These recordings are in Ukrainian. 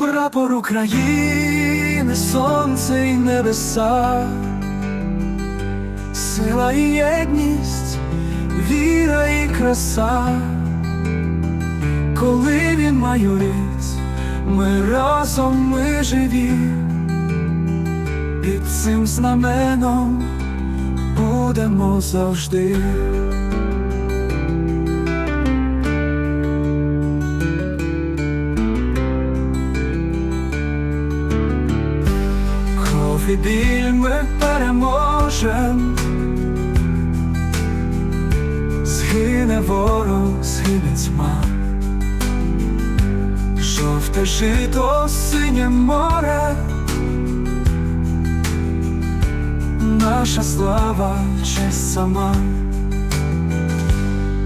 Прапор України, сонце і небеса, сила і єдність, віра і краса, коли він майорить, ми разом ми живі, під цим знаменом будемо завжди. Кров біль ми переможем, згине ворог, згине тьма, жовте жито, синє море, наша слава честь сама,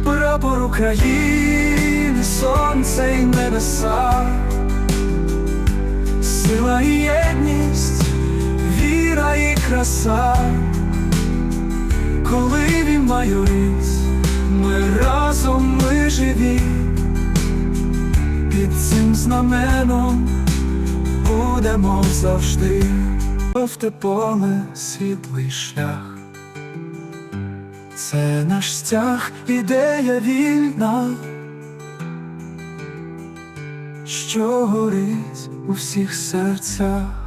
прапор України, сонце і небеса краса, коли майорить, ми разом ми живі, під цим знаменом будемо завжди, в поле світлий шлях. Це наш стяг, ідея вільна що горить у всіх серцях.